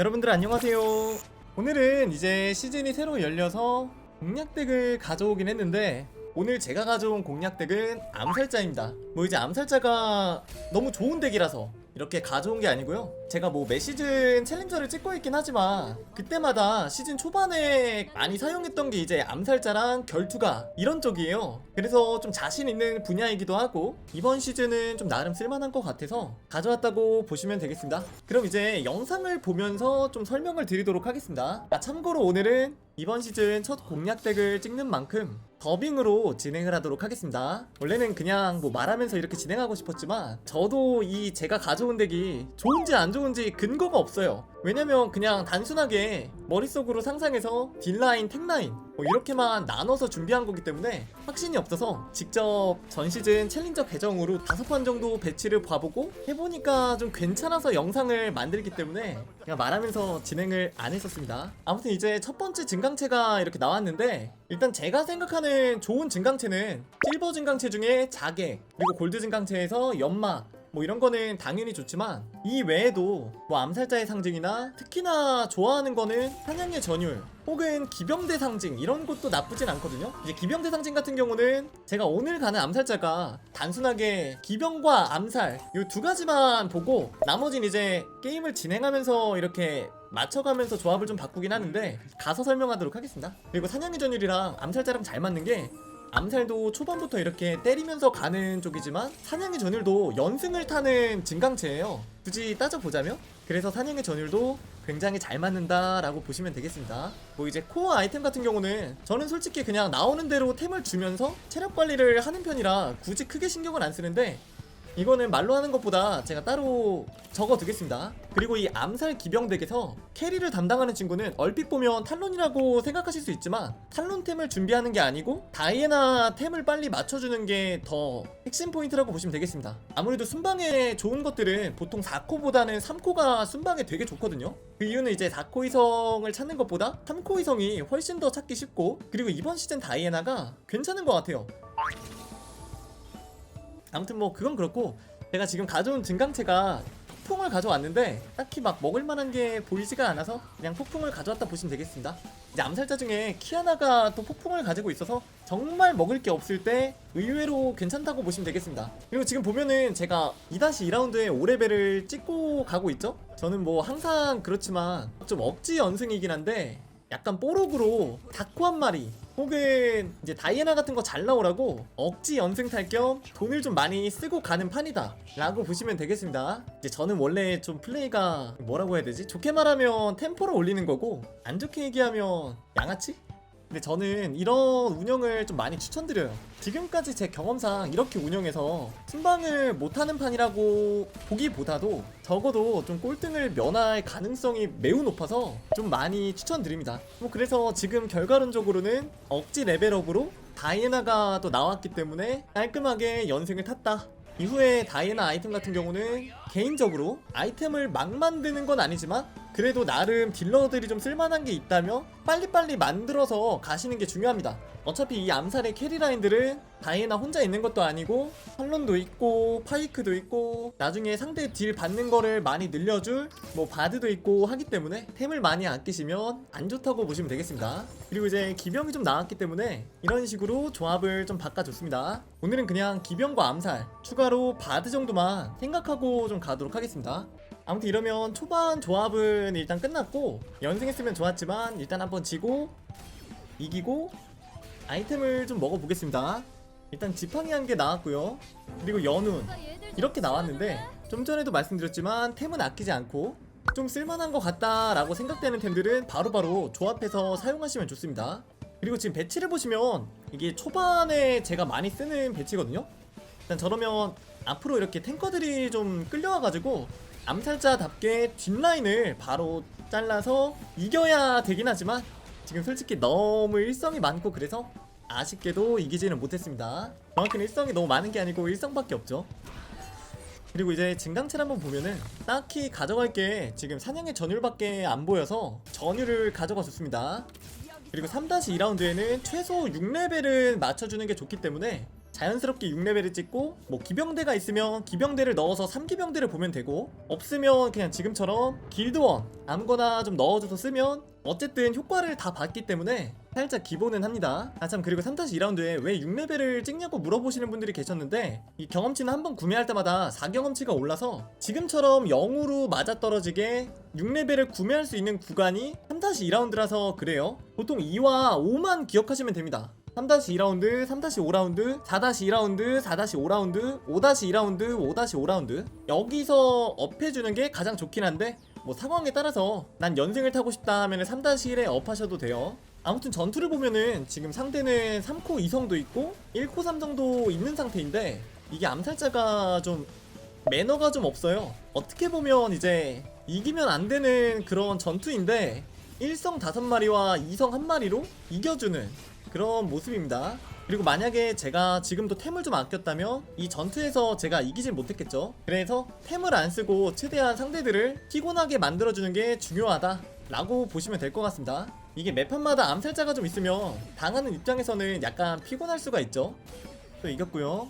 여러분들 안녕하세요. 오늘은 이제 시즌이 새로 열려서 공략덱을 가져오긴 했는데 오늘 제가 가져온 공략덱은 암살자입니다. 뭐 이제 암살자가 너무 좋은 덱이라서 이렇게 가져온 게 아니고요. 제가 뭐 매 시즌 챌린저를 찍고 있긴 하지만 그때마다 시즌 초반에 많이 사용했던 게 이제 암살자랑 결투가 이런 쪽이에요. 그래서 좀 자신 있는 분야이기도 하고 이번 시즌은 좀 나름 쓸만한 것 같아서 가져왔다고 보시면 되겠습니다. 그럼 이제 영상을 보면서 좀 설명을 드리도록 하겠습니다. 아, 참고로 오늘은 이번 시즌 첫 공략덱을 찍는 만큼 더빙으로 진행을 하도록 하겠습니다. 원래는 그냥 뭐 말하면서 이렇게 진행하고 싶었지만 저도 이 제가 가져온 덱이 좋은지 안 좋은지 근거가 없어요. 왜냐면 그냥 단순하게 머릿속으로 상상해서 딜라인, 탱라인 뭐 이렇게만 나눠서 준비한 거기 때문에 확신이 없어서 직접 전 시즌 챌린저 계정으로 다섯 판 정도 배치를 봐보고 해보니까 좀 괜찮아서 영상을 만들기 때문에 그냥 말하면서 진행을 안 했었습니다. 아무튼 이제 첫 번째 증강체가 이렇게 나왔는데 일단 제가 생각하는 좋은 증강체는 실버 증강체 중에 자객 그리고 골드 증강체에서 연막 뭐 이런 거는 당연히 좋지만 이 외에도 뭐 암살자의 상징이나 특히나 좋아하는 거는 사냥의 전율 혹은 기병대 상징 이런 것도 나쁘진 않거든요. 이제 기병대 상징 같은 경우는 제가 오늘 가는 암살자가 단순하게 기병과 암살 이 두 가지만 보고 나머지는 이제 게임을 진행하면서 이렇게 맞춰가면서 조합을 좀 바꾸긴 하는데 가서 설명하도록 하겠습니다. 그리고 사냥의 전율이랑 암살자랑 잘 맞는 게 암살도 초반부터 이렇게 때리면서 가는 쪽이지만 사냥의 전율도 연승을 타는 증강체예요. 굳이 따져보자면 그래서 사냥의 전율도 굉장히 잘 맞는다라고 보시면 되겠습니다. 뭐 이제 코어 아이템 같은 경우는 저는 솔직히 그냥 나오는 대로 템을 주면서 체력 관리를 하는 편이라 굳이 크게 신경을 안 쓰는데 이거는 말로 하는 것보다 제가 따로 적어 두겠습니다. 그리고 이 암살 기병덱에서 캐리를 담당하는 친구는 얼핏 보면 탈론이라고 생각하실 수 있지만 탈론템을 준비하는 게 아니고 다이애나 템을 빨리 맞춰주는 게 더 핵심 포인트라고 보시면 되겠습니다. 아무래도 순방에 좋은 것들은 보통 4코보다는 3코가 순방에 되게 좋거든요. 그 이유는 이제 4코 이성을 찾는 것보다 3코 이성이 훨씬 더 찾기 쉽고 그리고 이번 시즌 다이애나가 괜찮은 것 같아요. 아무튼 뭐 그건 그렇고 제가 지금 가져온 증강체가 폭풍을 가져왔는데 딱히 막 먹을 만한 게 보이지가 않아서 그냥 폭풍을 가져왔다 보시면 되겠습니다. 이제 암살자 중에 키아나가 또 폭풍을 가지고 있어서 정말 먹을 게 없을 때 의외로 괜찮다고 보시면 되겠습니다. 그리고 지금 보면은 제가 2-2라운드에 5레벨을 찍고 가고 있죠? 저는 뭐 항상 그렇지만 좀 억지 연승이긴 한데 약간 뽀록으로 다코 한 마리 혹은 이제 다이애나 같은 거 잘 나오라고 억지 연승 탈 겸 돈을 좀 많이 쓰고 가는 판이다 라고 보시면 되겠습니다 이제 저는 원래 좀 플레이가 뭐라고 해야 되지? 좋게 말하면 템포를 올리는 거고 안 좋게 얘기하면 양아치? 근데 저는 이런 운영을 좀 많이 추천드려요. 지금까지 제 경험상 이렇게 운영해서 순방을 못하는 판이라고 보기보다도 적어도 좀 꼴등을 면할 가능성이 매우 높아서 좀 많이 추천드립니다. 뭐 그래서 지금 결과론적으로는 억지 레벨업으로 다이애나가 또 나왔기 때문에 깔끔하게 연승을 탔다. 이후에 다이애나 아이템 같은 경우는 개인적으로 아이템을 막 만드는 건 아니지만 그래도 나름 딜러들이 좀 쓸만한 게 있다면 빨리빨리 만들어서 가시는 게 중요합니다. 어차피 이 암살의 캐리라인들은 다이애나 혼자 있는 것도 아니고 탈론도 있고 파이크도 있고 나중에 상대 딜 받는 거를 많이 늘려줄 뭐 바드도 있고 하기 때문에 템을 많이 아끼시면 안 좋다고 보시면 되겠습니다. 그리고 이제 기병이 좀 나왔기 때문에 이런 식으로 조합을 좀 바꿔줬습니다. 오늘은 그냥 기병과 암살 추가로 바드 정도만 생각하고 좀 가도록 하겠습니다. 아무튼 이러면 초반 조합은 일단 끝났고 연승했으면 좋았지만 일단 한번 지고 이기고 아이템을 좀 먹어보겠습니다. 일단 지팡이 한 개 나왔고요. 그리고 연운 이렇게 나왔는데 좀 전에도 말씀드렸지만 템은 아끼지 않고 좀 쓸만한 것 같다라고 생각되는 템들은 바로바로 조합해서 사용하시면 좋습니다. 그리고 지금 배치를 보시면 이게 초반에 제가 많이 쓰는 배치거든요. 일단 저러면 앞으로 이렇게 탱커들이 좀 끌려와가지고 암살자답게 뒷라인을 바로 잘라서 이겨야 되긴 하지만 지금 솔직히 너무 일성이 많고 그래서 아쉽게도 이기지는 못했습니다. 정확히는 일성이 너무 많은 게 아니고 일성밖에 없죠. 그리고 이제 증강체를 한번 보면은 딱히 가져갈 게 지금 사냥의 전율밖에 안 보여서 전율을 가져가 줬습니다. 그리고 3-2라운드에는 최소 6레벨은 맞춰주는 게 좋기 때문에 자연스럽게 6레벨을 찍고 뭐 기병대가 있으면 기병대를 넣어서 3기병대를 보면 되고 없으면 그냥 지금처럼 길드원 아무거나 좀 넣어줘서 쓰면 어쨌든 효과를 다 봤기 때문에 살짝 기본은 합니다. 아 참 그리고 3-2라운드에 왜 6레벨을 찍냐고 물어보시는 분들이 계셨는데 이 경험치는 한번 구매할 때마다 4경험치가 올라서 지금처럼 0으로 맞아떨어지게 6레벨을 구매할 수 있는 구간이 3-2라운드라서 그래요. 보통 2와 5만 기억하시면 됩니다. 3-2라운드, 3-5라운드, 4-2라운드, 4-5라운드, 5-2라운드, 5-5라운드. 여기서 업해주는 게 가장 좋긴 한데 뭐 상황에 따라서 난 연승을 타고 싶다 하면 3-1에 업하셔도 돼요. 아무튼 전투를 보면은 지금 상대는 3코 2성도 있고 1코 3성도 있는 상태인데 이게 암살자가 좀 매너가 좀 없어요. 어떻게 보면 이제 이기면 안 되는 그런 전투인데 1성 5마리와 2성 1마리로 이겨주는 그런 모습입니다. 그리고 만약에 제가 지금도 템을 좀 아꼈다면 이 전투에서 제가 이기질 못했겠죠. 그래서 템을 안 쓰고 최대한 상대들을 피곤하게 만들어주는 게 중요하다. 라고 보시면 될 것 같습니다. 이게 매판마다 암살자가 좀 있으면 당하는 입장에서는 약간 피곤할 수가 있죠. 또 이겼고요.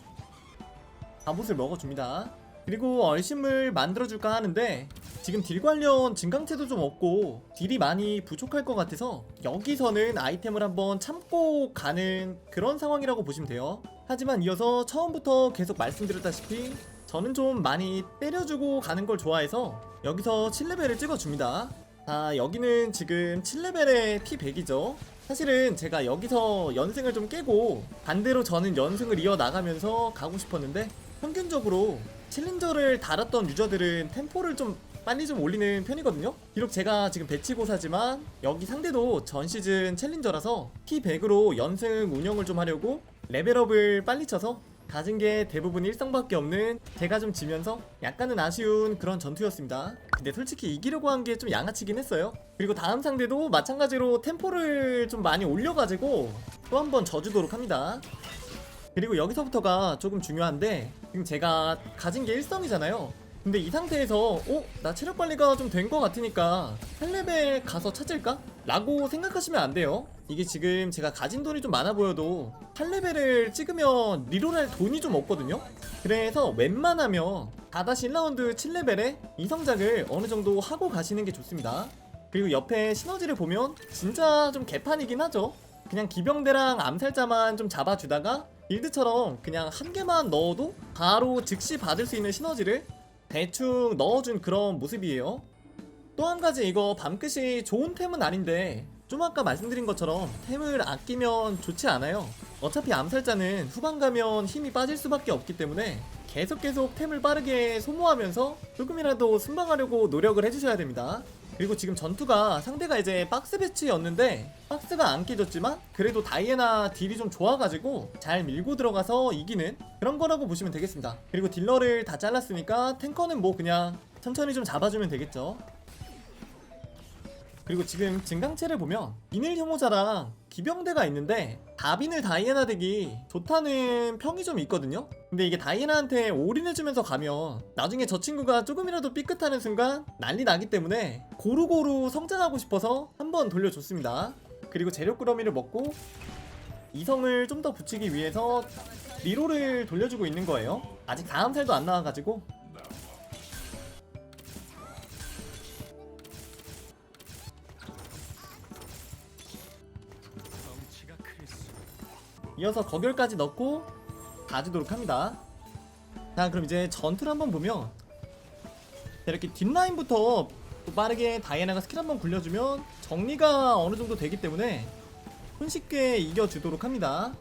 갑옷을 먹어줍니다. 그리고 얼심을 만들어줄까 하는데 지금 딜 관련 증강체도 좀 없고 딜이 많이 부족할 것 같아서 여기서는 아이템을 한번 참고 가는 그런 상황이라고 보시면 돼요. 하지만 이어서 처음부터 계속 말씀드렸다시피 저는 좀 많이 때려주고 가는 걸 좋아해서 여기서 7레벨을 찍어줍니다. 아 여기는 지금 7레벨의 P100이죠. 사실은 제가 여기서 연승을 좀 깨고 반대로 저는 연승을 이어나가면서 가고 싶었는데 평균적으로 챌린저를 달았던 유저들은 템포를 좀 빨리 좀 올리는 편이거든요. 비록 제가 지금 배치고사지만 여기 상대도 전 시즌 챌린저라서 P100으로 연승 운영을 좀 하려고 레벨업을 빨리 쳐서 가진 게 대부분 일성밖에 없는 제가 좀 지면서 약간은 아쉬운 그런 전투였습니다. 근데 솔직히 이기려고 한 게 좀 양아치긴 했어요. 그리고 다음 상대도 마찬가지로 템포를 좀 많이 올려가지고 또 한 번 져주도록 합니다 그리고 여기서부터가 조금 중요한데 지금 제가 가진 게 1성이잖아요. 근데 이 상태에서 어? 나 체력 관리가 좀 된 것 같으니까 8레벨 가서 찾을까? 라고 생각하시면 안 돼요. 이게 지금 제가 가진 돈이 좀 많아 보여도 8레벨을 찍으면 리롤할 돈이 좀 없거든요? 그래서 웬만하면 4-1라운드 7레벨에 이 성작을 어느 정도 하고 가시는 게 좋습니다. 그리고 옆에 시너지를 보면 진짜 좀 개판이긴 하죠? 그냥 기병대랑 암살자만 좀 잡아주다가 빌드처럼 그냥 한 개만 넣어도 바로 즉시 받을 수 있는 시너지를 대충 넣어준 그런 모습이에요. 또 한 가지 이거 밤끝이 좋은 템은 아닌데 좀 아까 말씀드린 것처럼 템을 아끼면 좋지 않아요. 어차피 암살자는 후반 가면 힘이 빠질 수밖에 없기 때문에 계속 계속 템을 빠르게 소모하면서 조금이라도 순방하려고 노력을 해주셔야 됩니다. 그리고 지금 전투가 상대가 이제 박스 배치였는데 박스가 안 깨졌지만 그래도 다이애나 딜이 좀 좋아가지고 잘 밀고 들어가서 이기는 그런 거라고 보시면 되겠습니다. 그리고 딜러를 다 잘랐으니까 탱커는 뭐 그냥 천천히 좀 잡아주면 되겠죠. 그리고 지금 증강체를 보면 비늘 혐오자랑 기병대가 있는데 다비늘 다이애나 덱이 좋다는 평이 좀 있거든요? 근데 이게 다이애나한테 올인해주면서 가면 나중에 저 친구가 조금이라도 삐끗하는 순간 난리 나기 때문에 고루고루 성장하고 싶어서 한번 돌려줬습니다. 그리고 재료 꾸러미를 먹고 이성을 좀 더 붙이기 위해서 리로를 돌려주고 있는 거예요. 아직 다음 살도 안 나와가지고 이어서 거결까지 넣고 가지도록 합니다. 자 그럼 이제 전투를 한번 보면 자, 이렇게 뒷라인부터 또 빠르게 다이애나가 스킬 한번 굴려주면 정리가 어느 정도 되기 때문에 손쉽게 이겨주도록 합니다.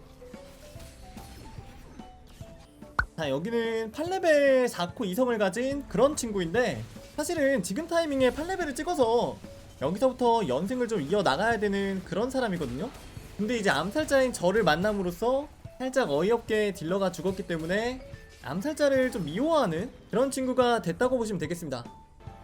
자 여기는 8레벨 4코 2성을 가진 그런 친구인데 사실은 지금 타이밍에 8레벨을 찍어서 여기서부터 연승을 좀 이어나가야 되는 그런 사람이거든요 근데 이제 암살자인 저를 만남으로써 살짝 어이없게 딜러가 죽었기 때문에 암살자를 좀 미워하는 그런 친구가 됐다고 보시면 되겠습니다.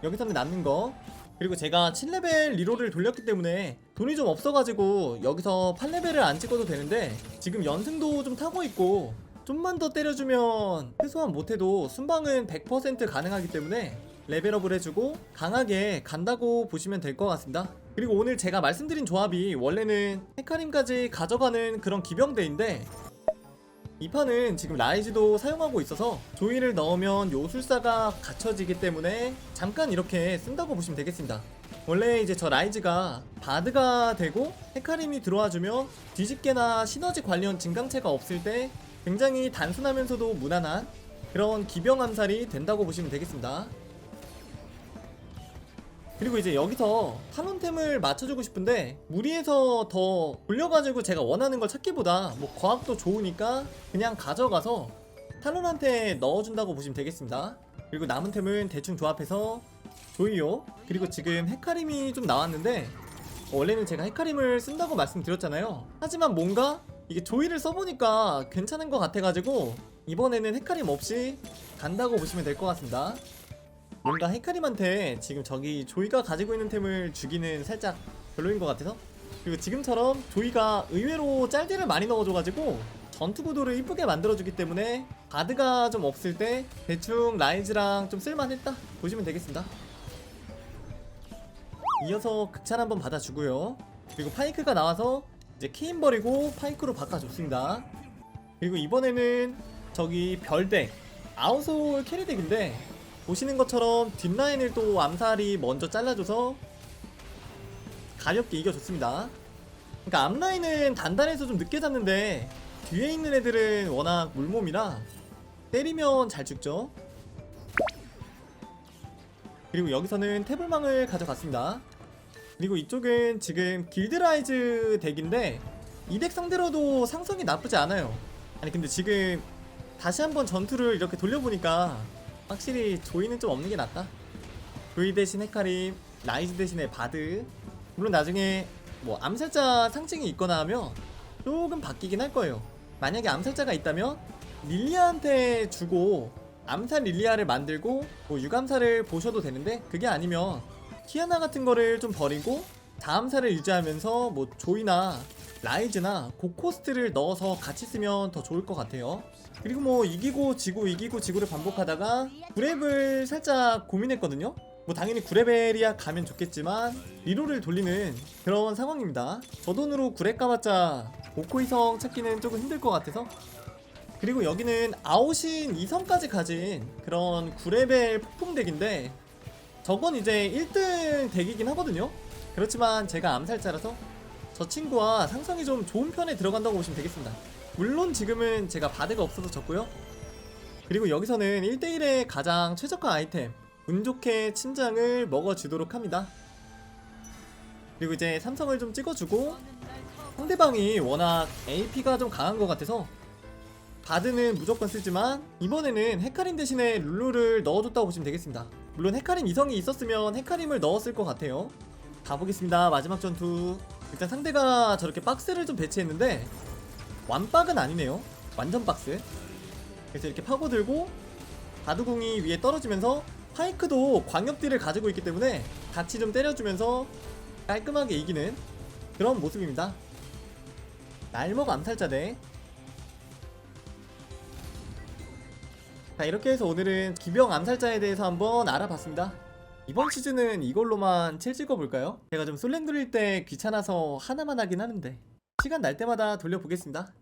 여기서는 남는 거. 그리고 제가 7레벨 리로를 돌렸기 때문에 돈이 좀 없어가지고 여기서 8레벨을 안 찍어도 되는데 지금 연승도 좀 타고 있고 좀만 더 때려주면 최소한 못해도 순방은 100% 가능하기 때문에 레벨업을 해주고 강하게 간다고 보시면 될 것 같습니다 그리고 오늘 제가 말씀드린 조합이 원래는 헤카림까지 가져가는 그런 기병대인데 이 판은 지금 라이즈도 사용하고 있어서 조이를 넣으면 요술사가 갖춰지기 때문에 잠깐 이렇게 쓴다고 보시면 되겠습니다. 원래 이제 저 라이즈가 바드가 되고 헤카림이 들어와주면 뒤집개나 시너지 관련 증강체가 없을 때 굉장히 단순하면서도 무난한 그런 기병 암살이 된다고 보시면 되겠습니다. 그리고 이제 여기서 탈론템을 맞춰주고 싶은데 무리해서 더 올려가지고 제가 원하는 걸 찾기보다 뭐 과학도 좋으니까 그냥 가져가서 탈론한테 넣어준다고 보시면 되겠습니다. 그리고 남은 템은 대충 조합해서 조이요. 그리고 지금 헤카림이 좀 나왔는데 원래는 제가 헤카림을 쓴다고 말씀드렸잖아요. 하지만 뭔가 이게 조이를 써보니까 괜찮은 것 같아가지고 이번에는 헤카림 없이 간다고 보시면 될 것 같습니다. 뭔가 헤카림한테 지금 저기 조이가 가지고 있는 템을 주기는 살짝 별로인 것 같아서? 그리고 지금처럼 조이가 의외로 짤딜을 많이 넣어줘가지고 전투 구도를 이쁘게 만들어주기 때문에 바드가 좀 없을 때 대충 라이즈랑 좀 쓸만했다 보시면 되겠습니다. 이어서 극찬 한번 받아주고요. 그리고 파이크가 나와서 이제 케인 버리고 파이크로 바꿔줬습니다. 그리고 이번에는 저기 별덱 아웃솔 캐리덱인데 보시는 것처럼 뒷라인을 또 암살이 먼저 잘라줘서 가볍게 이겨줬습니다. 그러니까 앞라인은 단단해서 좀 늦게 잡는데 뒤에 있는 애들은 워낙 물몸이라 때리면 잘 죽죠. 그리고 여기서는 태블망을 가져갔습니다. 그리고 이쪽은 지금 길드라이즈 덱인데 이덱 상대로도 상성이 나쁘지 않아요. 아니 근데 지금 다시 한번 전투를 이렇게 돌려보니까 확실히 조이는 좀 없는 게 낫다. 조이 대신 헤카림, 라이즈 대신에 바드. 물론 나중에 뭐 암살자 상징이 있거나 하면 조금 바뀌긴 할 거예요. 만약에 암살자가 있다면 릴리아한테 주고 암살 릴리아를 만들고 뭐 유감사를 보셔도 되는데 그게 아니면 키아나 같은 거를 좀 버리고 다음사를 유지하면서 뭐 조이나 라이즈나 고코스트를 넣어서 같이 쓰면 더 좋을 것 같아요. 그리고 뭐 이기고 지고 이기고 지고를 반복하다가 구랩을 살짝 고민했거든요. 뭐 당연히 구레벨이야 가면 좋겠지만 리로를 돌리는 그런 상황입니다. 저 돈으로 구랩 가봤자 오코이성 찾기는 조금 힘들 것 같아서 그리고 여기는 아웃인 2성까지 가진 그런 구레벨 폭풍덱인데 저건 이제 1등 덱이긴 하거든요. 그렇지만 제가 암살자라서 저 친구와 상성이 좀 좋은 편에 들어간다고 보시면 되겠습니다. 물론 지금은 제가 바드가 없어서 졌고요. 그리고 여기서는 1대1의 가장 최적화 아이템 운 좋게 침장을 먹어주도록 합니다. 그리고 이제 삼성을 좀 찍어주고 상대방이 워낙 AP가 좀 강한 것 같아서 바드는 무조건 쓰지만 이번에는 헤카림 대신에 룰루를 넣어줬다고 보시면 되겠습니다. 물론 헤카림 이성이 있었으면 헤카림을 넣었을 것 같아요. 가보겠습니다. 마지막 전투. 일단 상대가 저렇게 박스를 좀 배치했는데 완박은 아니네요. 완전 박스. 그래서 이렇게 파고들고 바두궁이 위에 떨어지면서 파이크도 광역딜을 가지고 있기 때문에 같이 좀 때려주면서 깔끔하게 이기는 그런 모습입니다. 날먹 암살자 대. 자 이렇게 해서 오늘은 기병 암살자에 대해서 한번 알아봤습니다. 이번 시즌은 이걸로만 칠 찍어볼까요? 제가 좀 솔랭 돌릴 때 귀찮아서 하나만 하긴 하는데 시간 날 때마다 돌려보겠습니다.